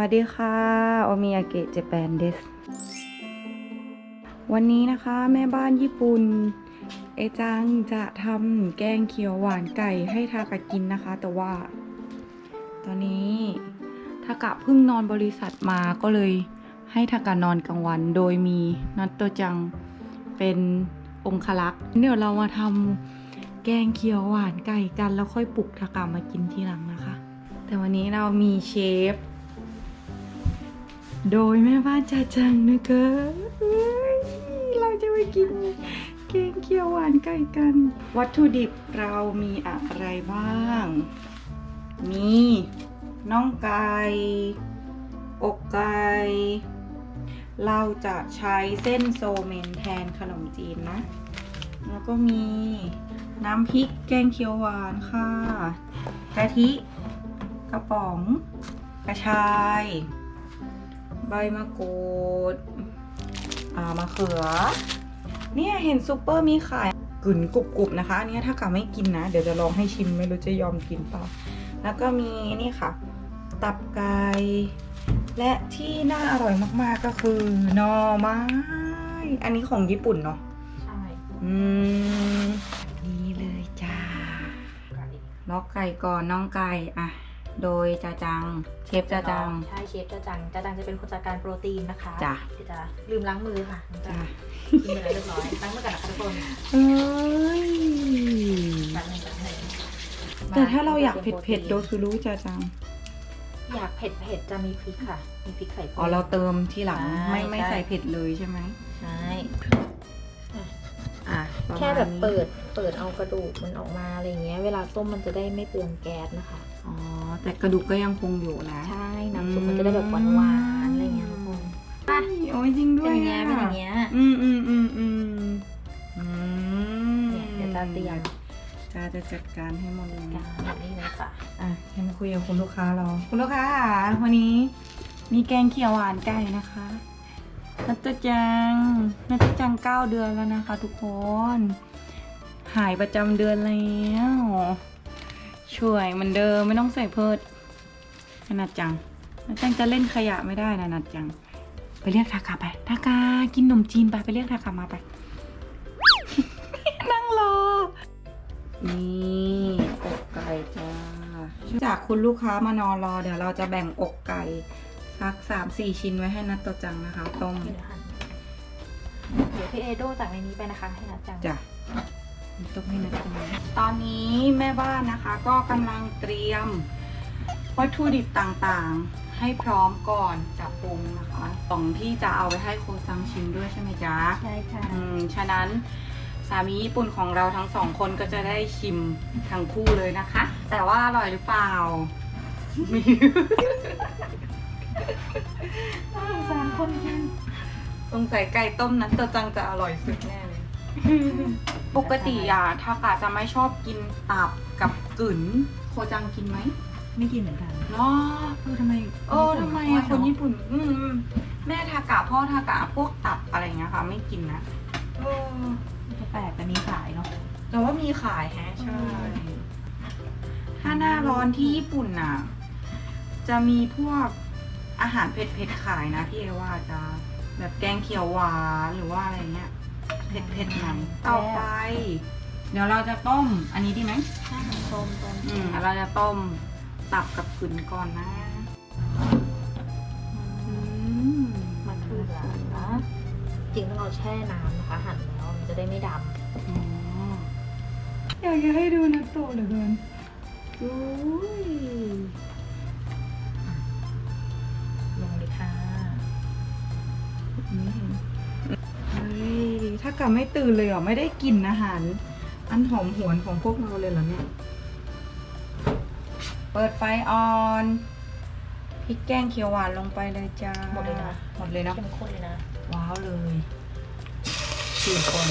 วัสดีค่ะโอมิยาเกะเจแปนเดสวันนี้นะคะแม่บ้านญี่ปุ่น เอจังจะทำแกงเขียวหวานไก่ให้ทากะกินนะคะ แต่ว่า ตอนนี้ทากะเพิ่งนอนบริษัทมาก็เลยให้ทากะนอนกลางวัน โดยมีนัตโตจังเป็นองคลักษ์เดี๋ยวเรามาทำแกงเขียวหวานไก่กันแล้วค่อยปลุกทากะมากินทีหลังนะคะ แต่วันนี้เรามีเชฟ โดยแม่บ้านจาจังนะคะเอ้ยเราจะไปกินแกงเขียวหวานไก่กัน วัตถุดิบเรามีอะไรบ้าง มีน่องไก่อกไก่เราจะใช้เส้นโซเมนแทนขนมจีนนะ แล้วก็มีน้ำพริกแกงเขียวหวานค่ะ กะทิ กระป๋อง กระชาย มะกรูดอ่ามะเขือ เนี่ยเห็นซูเปอร์มีขายกึ่นกรุบๆนะคะ อันนี้ถ้ากะไม่กินนะ เดี๋ยวจะลองให้ชิมไม่รู้จะยอมกินเปล่า แล้วก็มีนี่ค่ะ ตับไก่และที่น่าอร่อยมากๆก็คือหน่อไม้อันนี้ของญี่ปุ่นเนาะใช่อืมนี่เลยจ้าล็อกไก่ก่อนน้องไก่อะ โดยจาจังเชฟจาจัง ใช่เชฟจ้าจังจ้าจังจะเป็นคนจัดการโปรตีนนะคะจ้ะ เดี๋ยวจะลืมล้างมือค่ะจ้ากินไปแล้วเรียบร้อยล้างมือกันนะคะทุกคนเอ้ยล้างมือล้างมือแต่ถ้าเราอยากเผ็ดเผ็ดๆโดซูรุจาจัง อยากเผ็ดเผ็ดจะมีพริกค่ะ มีพริกไข่อ๋อเราเติมที่หลังใช่ไม่ไม่ใช่ใส่เผ็ดเลยใช่ไหมใช่อะประมาณแค่แบบนี้เปิดเปิดเอากระดูกมันออกมาอะไรเงี้ย เวลาต้มมันจะได้ไม่เปลืองแก๊สนะคะ อ๋อ แต่กระดูกก็ยังคงอยู่นะ ใช่ น้ำซุปมันจะได้แบบหวานหวานๆอะไรเงี้ยทุกคนโอ้ยจริงด้เป็วนยอย่างเงี้ยเป็นอย่างเงี้ย อืมอืมอืมอืมอืมเนี่ยเดี๋ยวจะเตรียม จ้าจะจัดการให้หมดเลยการแบบนี้เลยค่ะอะยังมาคุยกับคุณลูกค้าเรา คุณลูกค้าค่ะวันนี้ มีแกงเขียวหวานไก่นะคะนัตโตจังนัตโตจังเก้าเดือนแล้วนะคะ ทุกคน หายประจำเดือนแล้วช่วยเหมือนเดิมไม่ต้องใส่เพิดนัดจังนัดจังจะเล่นขยะไม่ได้นะนัดจัง ไปเรียกทากาไปทากากินขนมจีนไปไปเรียกทากามาไป นั่งรอ นี่อกไก่จ้า จากคุณลูกค้ามานอนรอเดี๋ยวเราจะแบ่งอกไก่สักสามสี่ชิ้นไว้ให้นัตโตจังนะคะต้มเดี๋ยวหั่นเดี๋ยวพี่เอโดจากในนี้ไปนะคะให้นัดจังจ้ะ ต้มให้นัตจังตอนนี้แม่บ้านนะคะก็กำลังเตรียมวัตถุดิบต่างๆ ให้พร้อมก่อนจะปรุงนะคะของที่จะเอาไปให้โคจังชิมด้วยใช่ไหมจ๊ะใช่ค่ะอืมฉะนั้นสามีญี่ปุ่นของเราทั้งสองคนก็จะได้ชิมทั้งคู่เลยนะคะ แต่ว่าอร่อยหรือเปล่าไม่รู้สามคนกินสงสัยไก่ต้มนั้นตัวจังจะอร่อยสุดแน่เลย ปกติอะทากาจะไม่ชอบกินตับกับกึ๋นโคจังกินไหมไม่กินเหมือนกันหรอเออทำไมเออทำไมอะคนญี่ปุ่น อืมอืมแม่ทากะพ่อทากะพวกตับอะไรเงี้ยค่ะ ไม่กินนะเออจะแปลกแต่มีขายเนาะแต่ว่ามีขายแฮะใช่ถ้าหน้าร้อนที่ญี่ปุ่นน่ะ จะมีพวกอาหารเผ็ดๆขายนะพี่เอว่าจะแบบแกงเขียวหวานหรือว่าอะไรเงี้ย เผ็ดๆหน่อยต่อไป เดี๋ยวเราจะต้ม อันนี้ดีไหมใช่ต้มต้มอืมเราจะต้มตับกับกึ่นก่อนนะอืมมันคือหลานนะจริงต้องเราแช่น้ำนะคะหั่นแล้วมันจะได้ไม่ดอ๋ออยากจะให้ดูนะโตเหลือเกินอุ้ยำลงเลยค่ะไม่เห็นเฮ้ยถ้ากลับไม่ตื่นเลยเหรอไม่ได้กลิ่นอาหาร อันหอมหวนของพวกเราเลยเหรอเนี่ย เปิดไฟออนพริกแกงเขียวหวานลงไปเลยจ้าหมดเลยนะ หมดเลยเนาะเข้มข้นเลยนะ ว้าวเลยสี่คน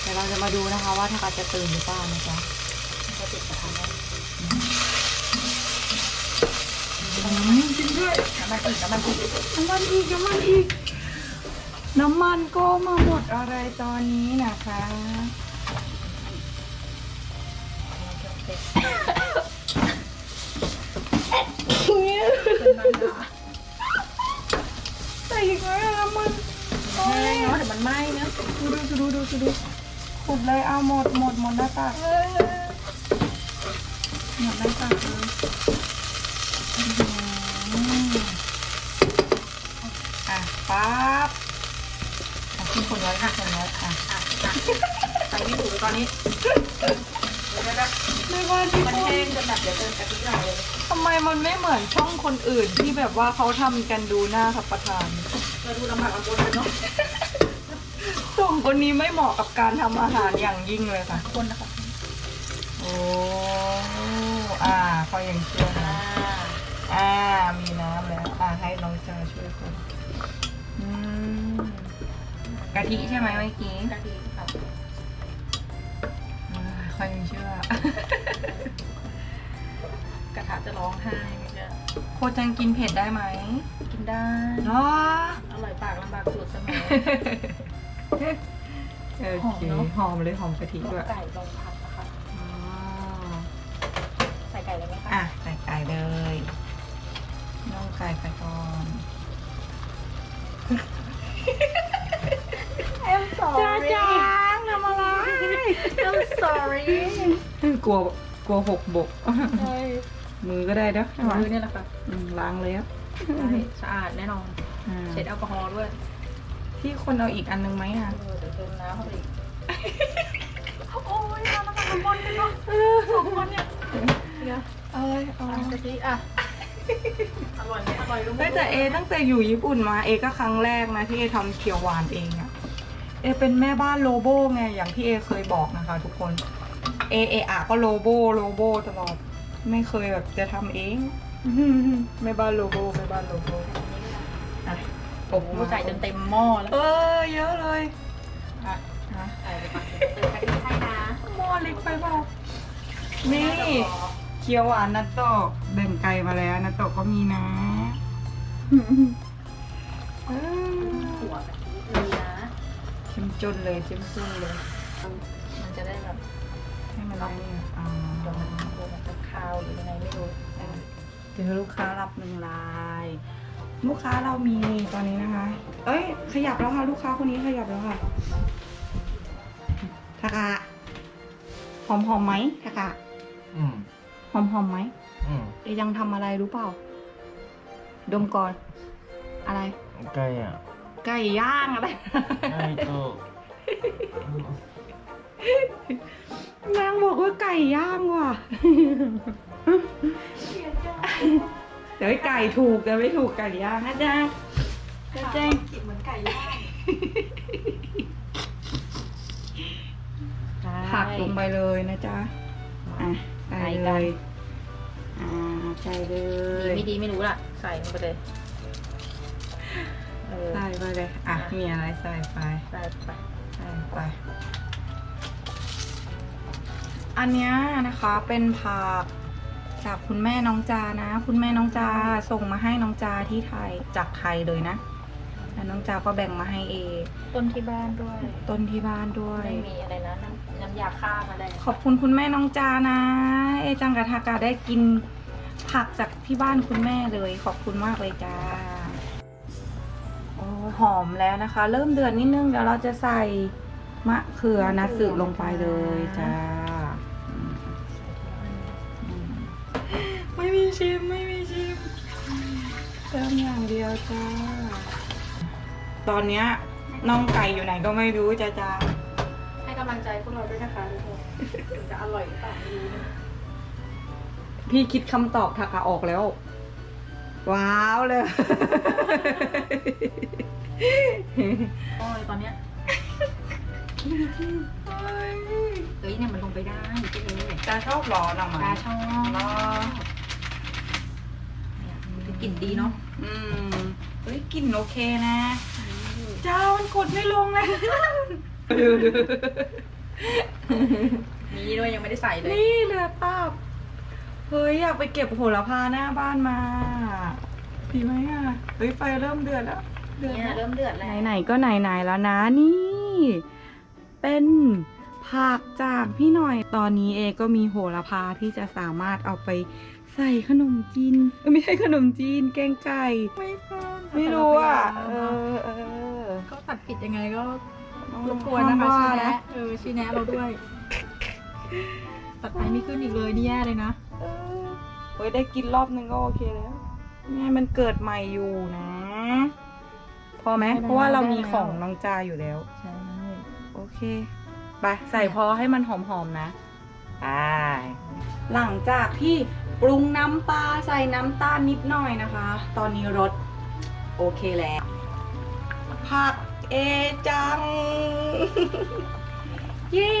เดี๋ยวเราจะมาดูนะคะว่าถ้ากาจะตื่นหรือเปล่านะจ๊ะก็ติดกระทะแล้วจริงด้วยน้ำมันอีกน้ำมันอีกน้ำมันอีกน้ำมันอีก น้ำมันก็มาหมดอะไรตอนนี้นะคะเผ็ดใส่อีกไหมอะน้ำมันแห้งเนาะเดี๋ยวมันไหม้เนาะดูดูดูดูดูดูขุดเลยเอาหมดหมดหมดหน้าตากหมดหน้าตากเลย อะขึ้นคนไว้ค่ะคนไว้อะอะอะใส่ไม่ถูกเลยตอนนี้เดี๋ยวนะไม่ว่าที่มันพูดแห้งจนแบบเดี๋ยวเติมกะทิหน่อยเลยทำไมมันไม่เหมือนช่องคนอื่นที่แบบว่าเขาทำกันดูหน้าทับประทานเราดูลำบากลำบนเลยเนาะสองคนนี้ไม่เหมาะกับการทำอาหารอย่างยิ่งเลยค่ะ คนนะคะโอ้อ่าเขายังเชื่ออ่านะอ่ามีน้ำแล้ว อ่าให้น้องจาช่วยคนอืม กะทิใช่ไหมเมื่อกี้กะทิครับอ่าเขายังเชื่อกระทะจะร้องไห้ไม่ใช่โคจังกินเผ็ดได้ไหมกินได้เนาะอร่อยปากลำบากสูตรเสมอโอเคหอมเนอะหอมเลยหอมกะทิลด้วงยไก่ลง กลัวกลัวหกบก ใช่มือก็ได้เด้อใช่ไหมมือเนี่ยแหละค่ะอืมล้างเลยอะใช่สะอาดแน่นอน อ่าเช็ดแอลกอฮอล์ด้วยพี่คนเอาอีกอันนึงไหมอะ เออเดี๋ยวเติมน้ำเข้าไปอีกโอ้ยน้ำมันมันบนกันเนาะสองคนเนี่ยเดี๋ยวเอาเลยเอาอะกะทิอะอร่อยไหมอร่อยรู้ไหมเฮ้ยแต่เอตั้งแต่อยู่ญี่ปุ่นมาเอก็ครั้งแรกนะที่เอทำเขียวหวานเองอะเอเป็นแม่บ้านโลโบไงอย่างที่เอเคยบอกนะคะ ทุกคน เอเออะก็โลโบโลโบตลอด ไม่เคยแบบจะทำเองแม่บ้านโลโบแม่บ้านโลโบอะโอ้โหใส่จนเต็มหม้อแล้ว เออเยอะเลยอะนะใส่ไปก่อนเดี๋ยวเติมกะทิให้นะหม้อเล็กไปเปล่านี่เคียวหวานนัตโตะแบ่งไก่มาแล้วนัตโตะก็มีนะเออถั่วกะทิเลยนะเข้มจนเลยเข้มจนเลย มันจะได้แบบ ให้มันได้เนี่ยอ่าเดี๋ยวมันดูมันจะคาวหรือยังไงไม่รู้เออเจอลูกค้ารับหนึ่งลาย ลูกค้าเรามีตอนนี้นะคะ เอ้ย ขยับแล้วค่ะ ลูกค้าคนนี้ขยับแล้วค่ะทากะหอมหอมๆไหมทากะอืมหอมหอมๆไหมอืมเอ๊ยยังทำอะไรรู้เปล่า ดมก่อน อะไรไก่อะไก่ย่างอะไรไก่ก็ นางบอกว่าไก่ย่างว่ะเดี๋ยวไก่ถูกแต่ไม่ถูกไก่ย่างนะจ๊ะนะจ๊ะกินเหมือนไก่ย่างผักลงไปเลยนะจ๊ะอะใส่เลยอ่าใส่เลยไม่ดีไม่รู้ล่ะ ใส่ลงไปเลยเออใส่ไปเลย อะ มีอะไรใส่ไป ใส่ไป ใส่ไป อันเนี้ยนะคะเป็นผักจากคุณแม่น้องจานะ คุณแม่น้องจาส่งมาให้น้องจาที่ไทยจากไทยเลยนะแล้วน้องจาก็แบ่งมาให้เอต้นที่บ้านด้วย ต้นที่บ้านด้วย ไม่มีอะไรนะน้ำน้ำยาฆ่าแมาได้ขอบคุณคุณแม่น้องจานะ เอจังกับทากาได้กินผักจากที่บ้านคุณแม่เลย ขอบคุณมากเลยจ้าโอ้หอมแล้วนะคะ เริ่มเดือดนิดนึงเดี๋ยวเราจะใส่มะเขือนัสึลงไปเลยจ้า ชิมไม่มีชิมเติมอย่างเดียวจ้า ตอนเนี้ยน้องไก่อยู่ไหนก็ไม่รู้จ้าจ้าให้กำลังใจพวกเราด้วยนะคะทุกคนถึงจะอร่อยหรือเปล่าไม่รู้นะพี่คิดคำตอบทากาออกแล้ว ว้าวเลย โอ้ยตอนเนี้ยเฮ้ยเนี่ยมันลงไปได้ใช่ไหมจาชอบหรอหน่อปไม้ลาชอบ หรอเนี่ยมันคือ กลิ่นดีเนาะอืมเฮ้ยกลิ่นโอเคนะ เจ้ามันกดไม่ลงเลยดูดูมีด้วยยังไม่ได้ใส่เลย นี่เหลือตับเฮ้ยอยากไปเก็บโหระพาหน้าบ้านมาดีไหมอะเฮ้ยไฟเริ่มเดือดแล้วเดือดเนี่ยแล้ว เริ่มเดือดแล้วไหนๆก็ไหนๆแล้วนะนี่ เป็นผักจากพี่หน่อยตอนนี้เอก็มีโหระพาที่จะสามารถเอาไป ใส่ขนมจีนเอ้ยไม่ใช่ขนมจีน แกงไก่ ไม่เป็นไม่รู้อะ เออเออก็ตัดผิดยังไงก็รบกวนนะคะห้ามชี้ว่าแนะเออชี้แนะเราด้วย ตัดไปไม่ขึ้นอีกเลยนี่แย่เลยนะเออเฮ้ยได้กินรอบนึงก็โอเคแล้วไงมันเกิดใหม่อยู่นะ พอไหมได้แล้วเพราะว่าเรามีได้แล้วของน้องจาอยู่แล้วใช่โอเคไปใส่พอให้มันหอมๆนะไปหลังจากที่ ปรุงน้ำปลาใส่น้ำตาลนิดหน่อยนะคะ ตอนนี้รสโอเคแล้วผักเอจัง เย้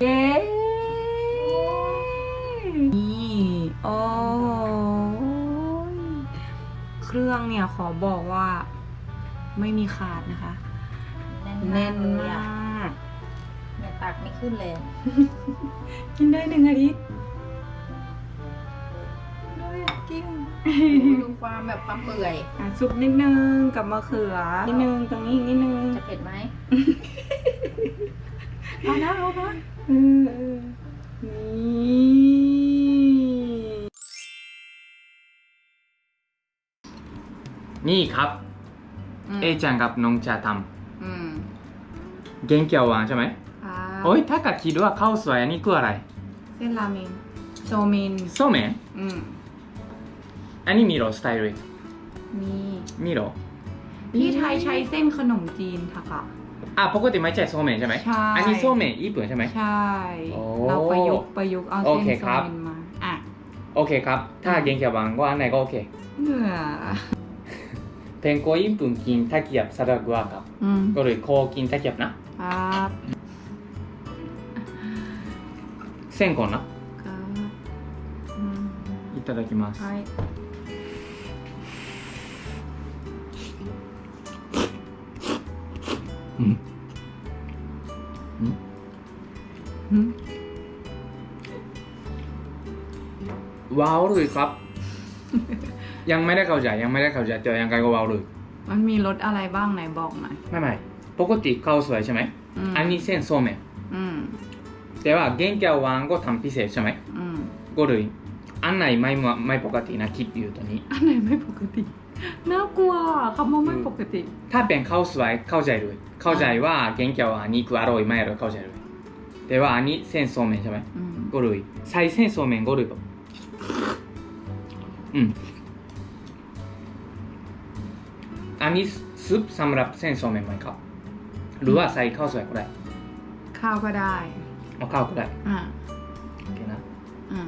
เย้นี่โอ้ยเครื่องเนี่ยขอบอกว่าไม่มีขาดนะคะ แน่นเลยมาอะกเนี่ย ตักไม่ขึ้นเลย กินได้หนึ่งอาทิตย์ด้วยอะกิ้งดูความแบบความเปื่อย อะซุปนิดนึงกับมะเขือ นิดนึงตรงนี้อีกนิดนึงจะเผ็ดไหม เอานะเอานะเออเออนี่นี่ครับมเอจังกับน้องจะทอืมำเกงเกียวหวานใช่ไหมครับ โอ้ยถ้ากะคิดว่าข้าวสวยอันนี้คืออะไรเส้นราเมงโซมินโซเมนอืมอันนี้มีเหรอสไตล์เลยมีมีเหรอที่ไทยใช้เส้นขนมจีนค่ะค่ะอะปกติไม่ใช่โซเมนใช่ไหมใช่อันนี้โซเมนญี่ปุ่นใช่ไหมใช่โอ้เราประยุกต์ประยุกต์เอาโอเส้นเคโซครับมินมาอะโอเคครับ ถ้าเกงเกียวหวานก็อันไหนก็โอเคเหงื่อเป็นโกญี่ปุ่นกินตะเกียบสลัดกว่าครับอืมก็เลยโคกินตะเกียบนะครับ เส้นก่อนนะครับ อืม いただきます、はいうんうん ว้าวเลยครับ ยังไม่ได้เข้าใจยังไม่ได้เข้าใจแต่ยังไงก็ว้าวเลย มันมีรสอะไรบ้างไหนบอกหน่อย ไม่ไม่ปกติข้าวสวยใช่ไหม ม อันนี้เส้นโซเมน อืมแต่ว่าเกงเกียวหวานก็ทำพิเศษใช่ไหมอืมก็เลยอันไหนไม่เหมือนไม่ปกตินะคิดอยู่ตอนนี้ อันไหนไม่ปกติ น่ากลัวคำว่าไม่ปกติ ถ้าเป็นข้าวสวยเข้าใจเลยเข้าใจว่าเกงเกียวหวานนี่คืออร่อยไม่อร่อยเข้าใจเลยแต่ว่าอันนี้เส้นโซเมนใช่ไหมอืมก็เลยใส่เส้นโซเมนก็เลยแบบอืมอันนี้ซุปสำหรับเส้นโซเมนไหมครับหรือว่าใส่ข้าวสวยก็ได้ ข้าวก็ได้ เอาข้าวก็ได้อ่าโอเคนะอ่า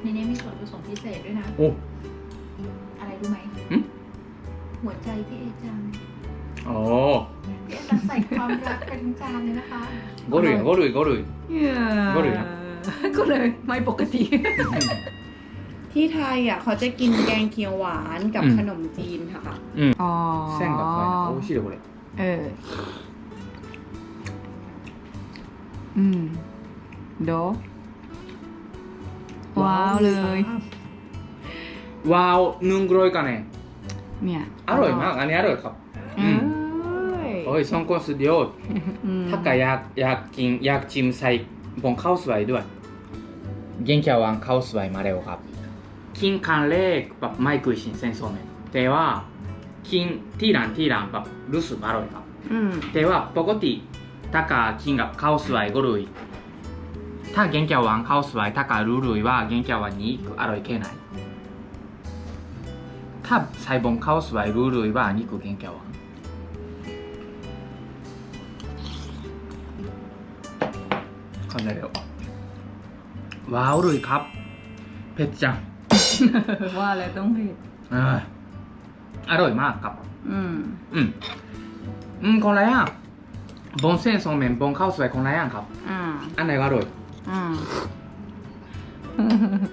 ในนี้มีส่วนผสมพิเศษด้วยนะ โอ้ อะไรรู้ไหมหึ หัวใจพี่เอจังโอ้พี่เอจังใส่ความรักไปทั้งจานเลยนะคะก็เลยก็เลยก็เลย ก็เลยนะ ก็เลยไม่ปกติ ที่ไทยอะ เขาจะกินแกงเขียวหวานกับอืม ขนมจีนค่ะ อืมอ๋อเส้นกับไข่โอ้ชิเลยこれเออ อืมโดว้าวเลย ว้าวนึ่งกรอยกันねเนี่ยอร่อยมาก อันนี้อร่อยครับเอ้ยโอ้ยสองคนสุดยอดอืมถ้าใครอยากอยากกินอยากชิมใส่บนข้าวสวยด้วยเย็นแค่วางข้าวสวยมาเร็วครับ กินครั้งแรกแบบไม่เคยชิมเส้นโซเมนแต่ว่ากินที่ร้านที่ร้านแบบรู้สึกอร่อยครับอืมแต่ว่าปกติ ถ้าเกากินกับข้าวสวยก็เลยถ้าเย็นแค่วางข้าวสวยถ้าเการู้เลยว่าเย็นแค่วันนี้อร่อยแค่ไหนถ้าใส่บนข้าวสวยรู้เลยว่าอันนี้คือเย็นแค่วางเข้าใจแล้วว้าวเลยครับ เผ็ดจัง ว่าแล้วต้องเผ็ดเอออร่อยมากครับ อืม อืม อืมคนละอย่าง บนเส้นโซเมนบนข้าวสวยคนละอย่างครับอ่าอันไหนก็อร่อยอ่า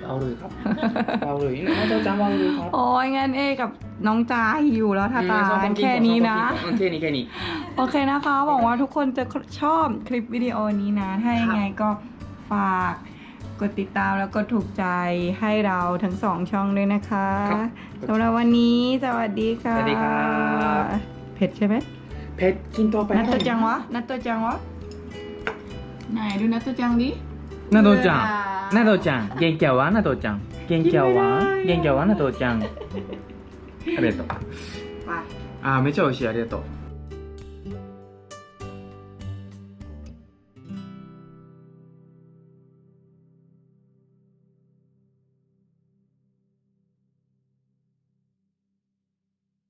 เอาเลยครับเอาเลยน้องเจ้าจังว้าวเลยครับโอ้ยงั้นเอกับน้องจาอยู่แล้วถ้าตาอืมสองแค่นี้นะสองคนกินก่อแค่นี้แค่นี้ โอเคนะคะหวังว่าทุกคนจะชอบคลิปวิดีโอนี้นะ ถ้ายังไงก็ฝากกดติดตามแล้วก็ถูกใจให้เราทั้งสองช่องด้วยนะคะครับ สำหรับวันนี้สวัสดีค่ะสวัสดีครับ เผ็ดใช่ไหม เผ็ดกินต่อไป นัตโตจังวะนัตโตจังวะไหนดูนัตโตจังดิ などちゃんんなどちゃん元気やわなどちゃん元気やわ元気やわなどちゃんありがとう ไป あーめっちゃ美味しいありがとう